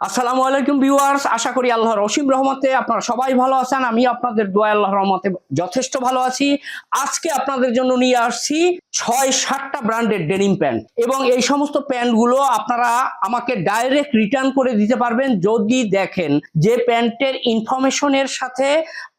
আসসালামু আলাইকুম ভিউয়ার্স, আশা করি আল্লাহর অসীম রহমতে আপনারা সবাই ভালো আছেন। আমি আপনাদের দোয়া আল্লাহর রহমতে যথেষ্ট ভালো আছি। আজকে আপনাদের জন্য নিয়ে আসছি ছয় সাতটা ব্র্যান্ডের ডেনিম প্যান্ট এবং এই সমস্ত প্যান্টগুলো আপনারা আমাকে ডাইরেক্ট রিটার্ন করে দিতে পারবেন যদি দেখেন যে প্যান্টের ইনফরমেশনের সাথে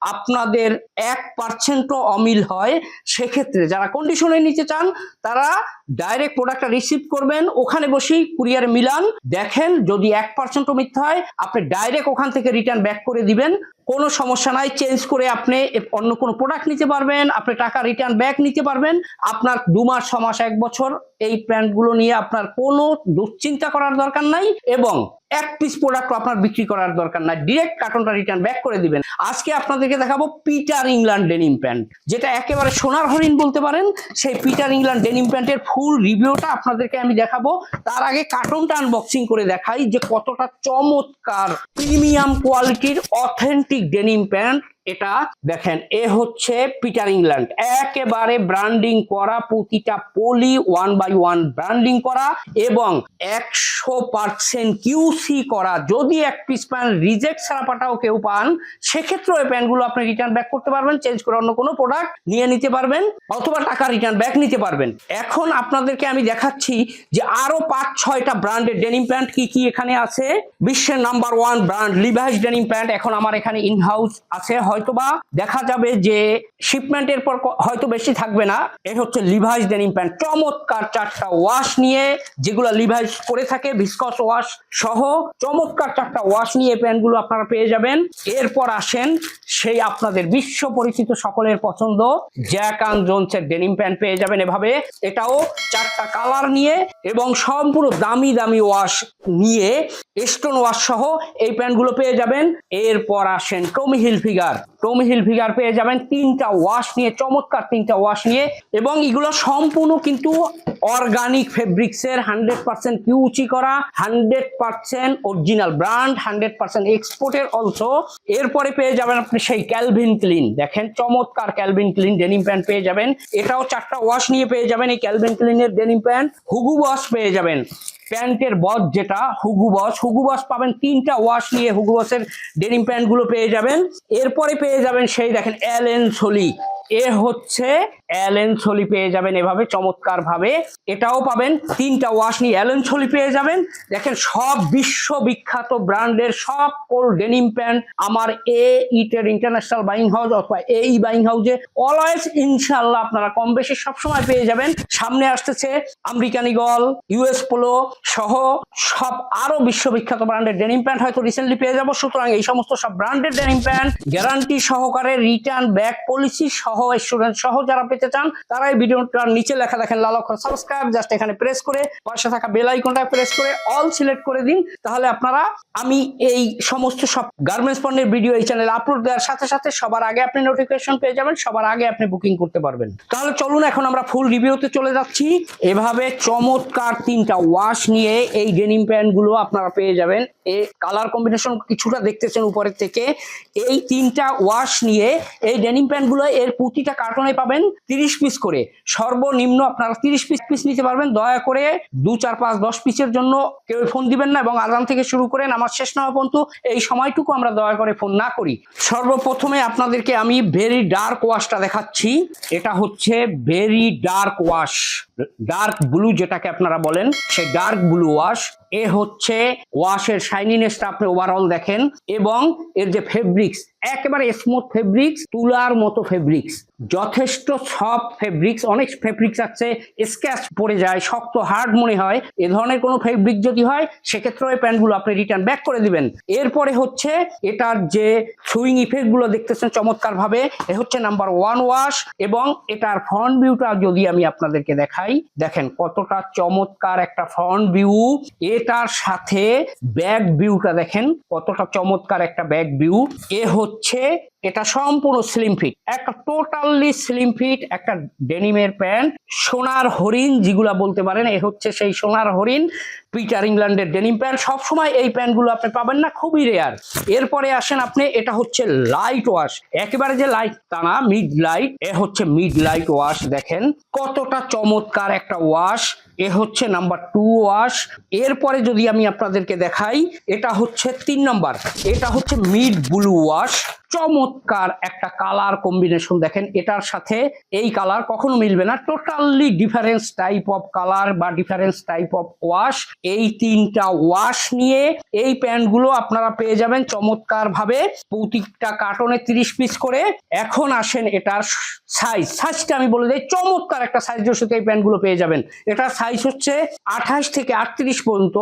আপনাদের এক পার্সেন্টও অমিল হয়, সেক্ষেত্রে যারা কন্ডিশনে নিতে চান, তারা ডাইরেক্ট প্রোডাক্টটা রিসিভ করবেন। ওখানে বসেই কুরিয়ার মিলান। দেখেন যদি এক পার্সেন্টও মিথ্যা হয়, আপনি ডাইরেক্ট ওখান থেকে রিটার্ন ব্যাক করে দিবেন। কোনো সমস্যা নাই চেঞ্জ করে আপনি অন্য কোনো প্রোডাক্ট নিতে পারবেন, আপনি টাকা রিটার্ন ব্যাক নিতে পারবেন। আপনার দু মাস, ছ মাস, এক বছর এই প্যান্টগুলো নিয়ে আপনার কোনো দুশ্চিন্তা করার দরকার নাই এবং এক পিস প্রোডাক্ট আপনার বিক্রি করার দরকার নাই। ডিরেক্ট কার্টনটা রিটার্ন ব্যাক করে দিবেন। আজকে আপনাদেরকে দেখাবো পিটার ইংল্যান্ড ডেনিম প্যান্ট যেটা একেবারে সোনার হরিণ বলতে পারেন। সেই পিটার ইংল্যান্ড ডেনিম প্যান্টের ফুল রিভিউটা আপনাদেরকে আমি দেখাবো। তার আগে কার্টনটা আনবক্সিং করে দেখাই যে কতটা চমৎকার প্রিমিয়াম কোয়ালিটির অথেন্টিক ডেনিম প্যান্ট এটা দেখেন, এ হচ্ছে পিটার ইংল্যান্ড একেবারে ব্র্যান্ডিং করা প্রতিটা poly one by one branding করা এবং একশো পার্সেন্ট কিউসি করা। যদি এক পিস প্যান্ট রিজেক্ট ছাড়া পাঠাও কেউ পান সেক্ষেত্রে ওই প্যান্টগুলো আপনি রিটার্ন ব্যাক করতে পারবেন চেঞ্জ করে অন্য কোনো প্রোডাক্ট নিয়ে নিতে পারবেন অথবা টাকা রিটার্ন ব্যাক নিতে পারবেন। এখন আপনাদেরকে আমি দেখাচ্ছি যে আরও পাঁচ ছয়টা ব্র্যান্ডের ডেনিম প্যান্ট কি কি এখানে আছে। বিশ্বের number one brand Levi's denim pant এখন আমার এখানে ইন হাউস আছে হয়তোবা দেখা যাবে যে শিপমেন্টের পর হয়তো বেশি থাকবে না। এ হচ্ছে লিভাইস ডেনিম প্যান্ট চমৎকার চারটা ওয়াশ নিয়ে যেগুলো লিভাইস করে থাকে ভিসকস ওয়াশ সহ চমৎকার চারটা ওয়াশ নিয়ে প্যান্টগুলো আপনারা পেয়ে যাবেন। এরপর আসেন সেই আপনাদের বিশ্ব পরিচিত সকলের পছন্দ জ্যাক অ্যান্ড জোনসের ডেনিম প্যান্ট পেয়ে যাবেন এভাবে। এটাও চারটা কালার নিয়ে এবং সম্পূর্ণ দামি দামি ওয়াশ নিয়ে স্টোন ওয়াশ সহ এই প্যান্টগুলো পেয়ে যাবেন। এরপর আসেন Tommy Hilfiger Tommy Hilfiger পেয়ে যাবেন তিনটা ওয়াশ নিয়ে, চমৎকার তিনটা ওয়াশ নিয়ে। এবং এগুলো সম্পূর্ণ কিন্তু অর্গানিক ফেব্রিক্সের হান্ড্রেড পার্সেন্ট কিউচি করা, hundred percent original brand, hundred percent এক্সপোর্টের অলসো। এরপরে পেয়ে যাবেন আপনি সেই ক্যালভিন ক্লিন দেখেন, চমৎকার ক্যালভিন ক্লিন ডেনিম প্যান্ট পেয়ে যাবেন। এটাও চারটা ওয়াশ নিয়ে পেয়ে যাবেন এই ক্যালভিন ক্লিনের ডেনিম প্যান্ট হুগু ওয়াশ পেয়ে যাবেন। প্যান্টের বস যেটা, হুগু বস। হুগু বস পাবেন তিনটা ওয়াশ নিয়ে হুগু বসের ডেনিম প্যান্টগুলো পেয়ে যাবেন। এরপরে পেয়ে যাবেন সেই দেখেন অ্যালেন সোলি। এ হচ্ছে অ্যালেন সলি পেয়ে যাবেন এভাবে চমৎকার ভাবে এটাও পাবেন, তিনটা ওয়াশ নিয়ে অ্যালেন সলি পেয়ে যাবেন। দেখেন, সব বিশ্ববিখ্যাত ব্র্যান্ডের সব কোল ডেনিম প্যান্ট আমার এ ইটের ইন্টারন্যাশনাল বাইং হাউস অথবা এই বাইং হাউসে অলওয়েজ ইনশাল্লাহ আপনারা কম বেশি সবসময় পেয়ে যাবেন। সামনে আসতেছে আমেরিকান ইগল ইউএস পোলো সহ সব আরও বিশ্ববিখ্যাত ব্র্যান্ডের ডেনিম প্যান্ট হয়তো রিসেন্টলি পেয়ে যাব। সুতরাং এই সমস্ত সব ব্র্যান্ডের ডেনিম প্যান্ট গ্যারান্টি সহকারে রিটার্ন ব্যাক পলিসি সহ স্টুডেন্ট সহ যারা পেতে চান তারা এই ভিডিওটার নিচে লেখা দেখেন লাল অক্ষর সাবস্ক্রাইব জাস্ট এখানে প্রেস করে, পাশে থাকা বেল আইকনটা প্রেস করে অল সিলেক্ট করে দিন, তাহলে আপনারা, আমি এই সমস্ত সব গার্মেন্টস পণ্যের ভিডিও এই চ্যানেলে আপলোড দেওয়ার সাথে সাথে সবার আগে আপনি নোটিফিকেশন পেয়ে যাবেন, সবার আগে আপনি বুকিং করতে পারবেন। তাহলে চলুন এখন আমরা ফুল রিভিউতে চলে যাচ্ছি। এভাবে চমৎকার তিনটা ওয়াশ নিয়ে এই ডেনিম প্যান্টগুলো আপনারা পেয়ে যাবেন। এই কালার কম্বিনেশন কিছুটা দেখতেছেন উপরের থেকে। এই তিনটা ওয়াশ নিয়ে এই ডেনিম প্যান্টগুলো এর প্রতিটা কার্টনে পাবেন। তিরিশ পিস করে। সর্বনিম্ন আপনারা তিরিশ পিস পিস নিতে পারবেন। দয়া করে দু, চার, পাঁচ, দশ পিসের জন্য কেউ ফোন দিবেন না এবং আজান থেকে শুরু করে নামাজ শেষ না পর্যন্ত এই সময়টুকু আমরা দয়া করে ফোন না করি। সর্বপ্রথমে আপনাদেরকে আমি ভেরি ডার্ক ওয়াশটা দেখাচ্ছি। এটা হচ্ছে very dark wash dark blue যেটাকে আপনারা বলেন, সেই ডার্ক ব্লু ওয়াশ এ হচ্ছে ওয়াশের শাইনিনেসটা আপনি ওভারঅল দেখেন এবং এর যে ফেব্রিক্স একেবারে স্মুথ ফেব্রিক্স তুলার মতো ফেব্রিক্স যথেষ্ট সফট ফেব্রিক্স অনেক ফেব্রিক্স আছে স্ক্যাচ পড়ে যায়, শক্ত হার্ড মনে হয়, এ ধরনের কোনো ফেব্রিক যদি হয়, সেক্ষেত্রে ওই প্যান্টগুলো আপনি রিটার্ন ব্যাক করে দিবেন। এরপরে হচ্ছে এটার যে সুইং ইফেক্টগুলো দেখতেছেন চমৎকার ভাবে এ হচ্ছে নাম্বার ওয়ান ওয়াশ এবং এটার ফ্রন্ট ভিউটা যদি আমি আপনাদেরকে দেখাই দেখেন কতটা চমৎকার একটা ফ্রন্ট ভিউ এটার সাথে ব্যাক ভিউটা দেখেন, কতটা চমৎকার একটা ব্যাক ভিউ এ হচ্ছে এটা সম্পূর্ণ স্লিম ফিট একটা টোটালি স্লিম ফিট একটা ডেনিমের প্যান্ট, সোনার হরিণ যেগুলা বলতে পারেন, এ হচ্ছে সেই সোনার হরিণ পিটার ইংল্যান্ডের ডেনিম প্যান্ট সবসময় এই প্যান্টগুলো আপনি পাবেন না, খুবই রেয়ার এরপরে আসেন আপনি, এটা হচ্ছে লাইট ওয়াশ একেবারে যে লাইট তা না মিড লাইট এ হচ্ছে মিড লাইট ওয়াশ দেখেন কতটা চমৎকার একটা ওয়াশ এ হচ্ছে নাম্বার টু ওয়াশ এরপরে যদি আমি আপনাদেরকে দেখাই, এটা হচ্ছে তিন নাম্বার এটা হচ্ছে মিড ব্লু ওয়াশ চমৎকার একটা কালার কম্বিনেশন দেখেন, এটার সাথে এই কালার কখনো মিলবে না। Totally difference type of colour বা ডিফারেন্স টাইপ অফ ওয়াশ এই তিনটা ওয়াশ নিয়ে এই প্যান্টগুলো আপনারা পেয়ে যাবেন চমৎকার ভাবে প্রত্যেকটা কার্টনে তিরিশ পিস করে। এখন আসেন এটার সাইজ সাইজটা আমি বলে দিই, চমৎকার একটা সাইজের সাথে এই প্যান্টগুলো পেয়ে যাবেন। এটার সাইজ হচ্ছে আঠাশ থেকে আটত্রিশ পর্যন্ত।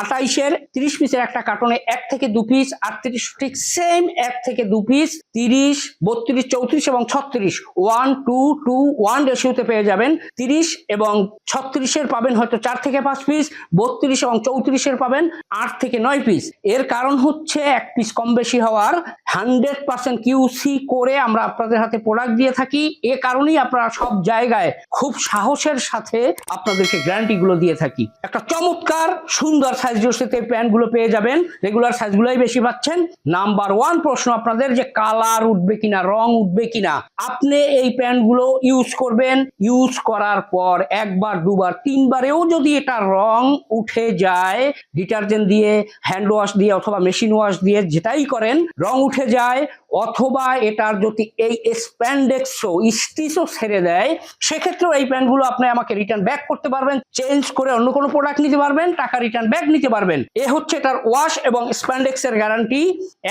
আঠাইশের তিরিশ পিসের একটা কার্টনে এক থেকে দু পিস আটত্রিশ ঠিক সেম এক থেকে দু পিস তিরিশ, বত্রিশ, চৌত্রিশ এবং ছত্রিশ। ওয়ান টু টু ওয়ান রেশিওতে পেয়ে যাবেন। তিরিশ এবং ছত্রিশের পাবেন হয়তো চার থেকে পাঁচ পিস বত্রিশ এবং চৌত্রিশের পাবেন আট থেকে নয় পিস এর কারণ হচ্ছে এক পিস কম বেশি হওয়ার। হান্ড্রেড পার্সেন্ট কিউসি করে আমরা আপনাদের হাতে প্রোডাক্ট দিয়ে থাকি। এ কারণেই আপনারা সব জায়গায় খুব সাহসের সাথে আপনাদেরকে গ্যারান্টি গুলো দিয়ে থাকি। একটা চমৎকার, সুন্দর সাইজ জোসেতে প্যান্টগুলো পেয়ে যাবেন। রেগুলার সাইজগুলোই বেশি পাচ্ছেন। নাম্বার ওয়ান প্রশ্ন আপনাদের যে কালার উঠবে কিনা, রং উঠবে কিনা, আপনি এই প্যান্টগুলো ইউজ করবেন। ইউজ করার পর একবার, দুবার, তিনবারেও যদি এটা রং উঠে যায় ডিটারজেন্ট দিয়ে হ্যান্ড ওয়াশ দিয়ে অথবা মেশিন ওয়াশ দিয়ে যেটাই করেন, রং উঠে যায়, অথবা এটার যদি এই স্প্যান্ডেক্সও স্টিচও ছেড়ে দেয়, সেক্ষেত্রেও এই প্যান্টগুলো আপনি আমাকে রিটার্ন ব্যাক করতে পারবেন চেঞ্জ করে অন্য কোনো প্রোডাক্ট নিতে পারবেন, টাকা রিটার্ন ব্যাক নিতে পারবেন। এ হচ্ছে এটার ওয়াশ এবং স্প্যান্ডেক্সের গ্যারান্টি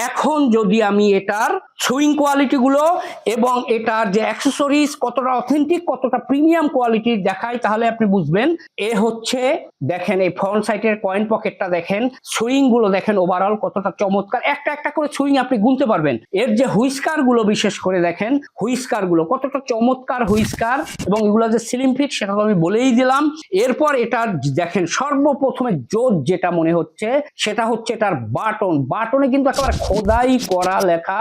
এখন যদি আমি এটার সুইং কোয়ালিটিগুলো এবং এটার যে অ্যাক্সেসরিজ কতটা অথেন্টিক কতটা প্রিমিয়াম কোয়ালিটির দেখাই তাহলে আপনি বুঝবেন। এ হচ্ছে, দেখেন এই ফ্রন্ট সাইডের কয়েন পকেটটা দেখেন সুইংগুলো দেখেন ওভারঅল কতটা চমৎকার। একটা একটা করে সুইং আপনি গুনতে পারবেন। এর যে হুইস্কারগুলো বিশেষ করে দেখেন হুইস্কারগুলো কতটা চমৎকার হুইস্কার এবং এগুলো যে সিলিম ফিট সেটা তো আমি বলেই দিলাম। এরপর এটার দেখেন সর্বপ্রথমে জোর যেটা মনে হচ্ছে, সেটা হচ্ছে এটার বাটন বাটনে কিন্তু একেবারে খোদাই করা লেখা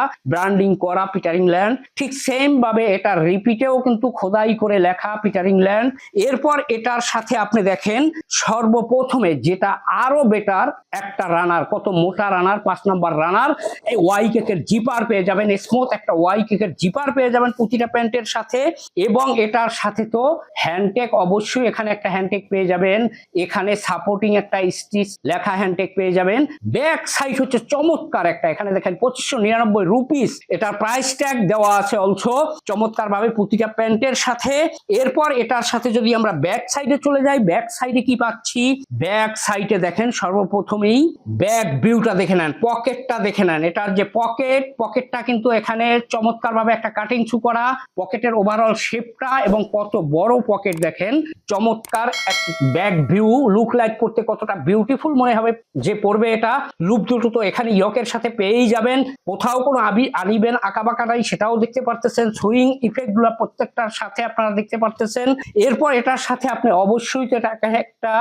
ব্র্যান্ডিং করা পিটার ইংল্যান্ড ঠিক সেম ভাবে এটার রিপিটেও কিন্তু খোদাই করে লেখা পিটার ইংল্যান্ড এরপর এটার সাথে আপনি দেখেন, সর্বপ্রথমে যেটা আরও বেটার একটা রানার কত মোটা রানার পাঁচ নাম্বার রানার এই ওয়াই কেকের জিপার পেয়ে যাবেন স্মুথ একটা ওয়াই কেকের জিপার পেয়ে যাবেন প্রতিটা প্যান্টের সাথে। এবং এটার সাথে তো হ্যান্ডটেক অবশ্যই এখানে একটা হ্যান্ডটেক পেয়ে যাবেন। এখানে সাপোর্টিং একটা স্টিচ লেখা হ্যান্ডটেক পেয়ে যাবেন। ব্যাক সাইড হচ্ছে চমৎকার একটা, এখানে দেখেন পঁচিশশো নিরানব্বই রুপিস এটার প্রাইস ট্যাগ দেওয়া আছে অলসো চমৎকার ভাবে প্রতিটা প্যান্টের সাথে। এরপর এটার সাথে যদি আমরা ব্যাক সাইডে চলে যাই ব্যাক সাইডে কি পাচ্ছি? ব্যাক সাইডে দেখেন সর্বপ্রথমেই ব্যাক ভিউটা দেখে নেন পকেটটা দেখে নেন। এটার যে পকেট পকেটটা কিন্তু এখানে চমৎকার ভাবে একটা কাটিং ছু করা পকেটের ওভারঅল শেপটা এবং কত বড় পকেট দেখেন, চমৎকার এক ব্যাক ভিউ লুক লাইক করতে কতটা বিউটিফুল মনে হবে যে পড়বে এটা। লুপ দুটো তো এখানে ইয়কের সাথে পেয়েই যাবেন। কোথাও কোনো আবি আনিবেন আঁকা বাঁকা নাই সেটাও দেখতে পারতেছেন। সুইং ইফেক্টগুলো প্রত্যেকটার সাথে আপনারা দেখতে পারতেছেন। এরপর এটার সাথে আপনি অবশ্যই তো এটাকে একটা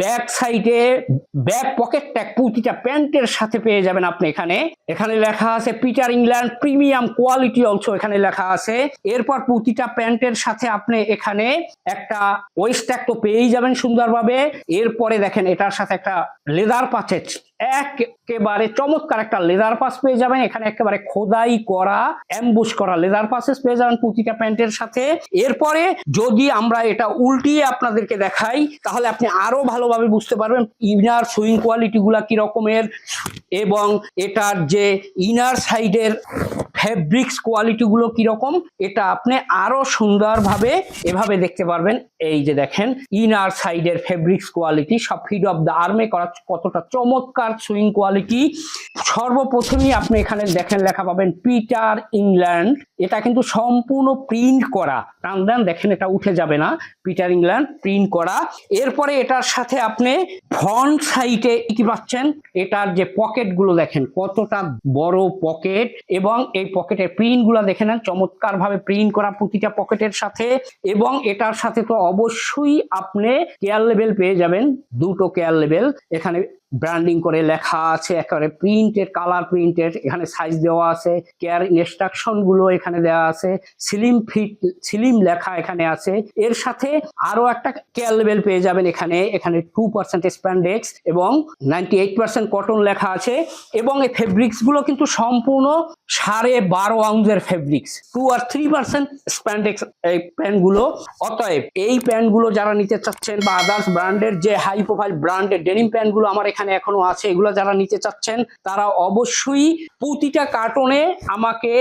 ব্যাক সাইডে, ব্যাক পকেট ট্যাগ প্রতিটা প্যান্টের সাথে পেয়ে যাবেন আপনি এখানে। এখানে লেখা আছে, Peter England premium quality also এখানে লেখা আছে। এরপর প্রতিটা প্যান্টের সাথে আপনি এখানে একটা ওয়েস্ট ট্যাগ তো পেয়েই যাবেন সুন্দরভাবে। এরপরে দেখেন, এটার সাথে একটা লেদার পাচেজ একেবারে চমৎকার একটা লেদার পাস পেয়ে যাবেন। এখানে একেবারে খোদাই করা অ্যাম্বুশ করা লেদার পাসেস পেয়ে যাবেন প্রতিটা প্যান্টের সাথে। এরপরে যদি আমরা এটা উল্টিয়ে আপনাদেরকে দেখাই, তাহলে আপনি আরও ভালোভাবে বুঝতে পারবেন ইনার সুইং কোয়ালিটি গুলা কি রকমের এবং এটার যে ইনার সাইডের ফেব্রিক্স কোয়ালিটি গুলো কীরকম, এটা আপনি আরও সুন্দরভাবে এভাবে দেখতে পারবেন। এই যে দেখেন ইনার সাইডের ফেব্রিক্স কোয়ালিটি সব ফিড অফ দ্য আর্মে করা কতটা চমৎকার সুইং কোয়ালিটি সর্বপ্রথমেই আপনি এখানে দেখেন, লেখা পাবেন পিটার ইংল্যান্ড এটা কিন্তু সম্পূর্ণ প্রিন্ট করা। টান দেখেন এটা উঠে যাবে না। পিটার ইংল্যান্ড প্রিন্ট করা। এরপরে এটার সাথে আপনি ফ্রন্ট সাইটে কি পাচ্ছেন? এটার যে পকেট গুলো দেখেন, কতটা বড় পকেট এবং এই পকেটের প্রিন্টগুলো দেখে নেন চমৎকার ভাবে প্রিন্ট করা প্রতিটা পকেটের সাথে এবং এটার সাথে তো অবশ্যই আপনি কেয়ার লেভেল পেয়ে যাবেন, দুটো কেয়ার লেভেল এখানে ব্র্যান্ডিং করে লেখা আছে, একেবারে প্রিন্টেড কালার প্রিন্টের এখানে সাইজ দেওয়া আছে কেয়ার ইনস্ট্রাকশনগুলো এখানে দেওয়া আছে সিলিম ফিট সিলিম লেখা এখানে আছে। এর সাথে আরও একটা কেয়ার লেভেল পেয়ে যাবেন এখানে এখানে টু পার্সেন্ট স্প্যান্ডেক্স এবং নাইনটি এইট পার্সেন্ট কটন লেখা আছে এবং এই ফেব্রিক্সগুলো কিন্তু সম্পূর্ণ সাড়ে বারো আউন্সের ফেব্রিক্স টু আর থ্রি পার্সেন্ট স্প্যান্ডেক্স এই প্যান্টগুলো অতএব এই প্যান্টগুলো যারা নিতে চাচ্ছেন বা আদার্স ব্র্যান্ডের যে হাই প্রোফাইল ব্র্যান্ডের ডেনিম প্যান্টগুলো আমার এখানে এখনও আছে, এগুলো যারা নিতে চাচ্ছেন, তারা অবশ্যই প্রতিটা কার্টনে আমাকে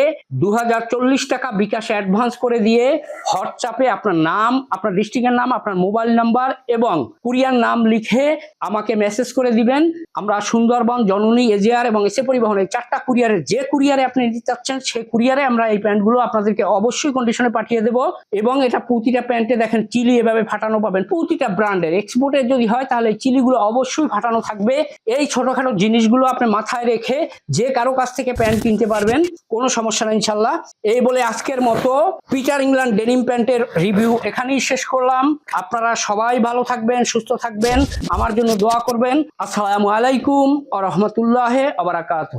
দু হাজার চল্লিশ টাকা বিকাশে অ্যাডভান্স করে দিয়ে হোয়াটসঅ্যাপে আপনার নাম, আপনার ডিস্ট্রিক্টের নাম, আপনার মোবাইল নাম্বার এবং কুরিয়ার নাম লিখে আমাকে মেসেজ করে দিবেন। আমরা সুন্দরবন, জননী এজিআর এবং এসে পরিবহনের চারটা কুরিয়ারের যে কুরিয়ারে আপনি নিতে চাচ্ছেন সেই কুরিয়ারে আমরা এই প্যান্টগুলো আপনাদেরকে অবশ্যই কন্ডিশনে পাঠিয়ে দেব এবং এটা প্রতিটা প্যান্টে দেখেন চিলি এভাবে ফাটানো পাবেন। প্রতিটা ব্র্যান্ডের এক্সপোর্টের যদি হয়, তাহলে চিলিগুলো অবশ্যই ফাটানো থাকবে। এই ছোটখাটো জিনিসগুলো আপনি মাথায় রেখে যে কারও কাছ থেকে প্যান্ট কিনতে পারবেন, কোনো সমস্যা নেই ইনশাল্লাহ এই বলে আজকের মতো পিটার ইংল্যান্ড ডেনিম প্যান্টের রিভিউ এখানেই শেষ করলাম। আপনারা সবাই ভালো থাকবেন, সুস্থ থাকবেন। আমার জন্য দোয়া করবেন। আসসালামু আলাইকুম আ রহমতুল্লাহ আবরাকাত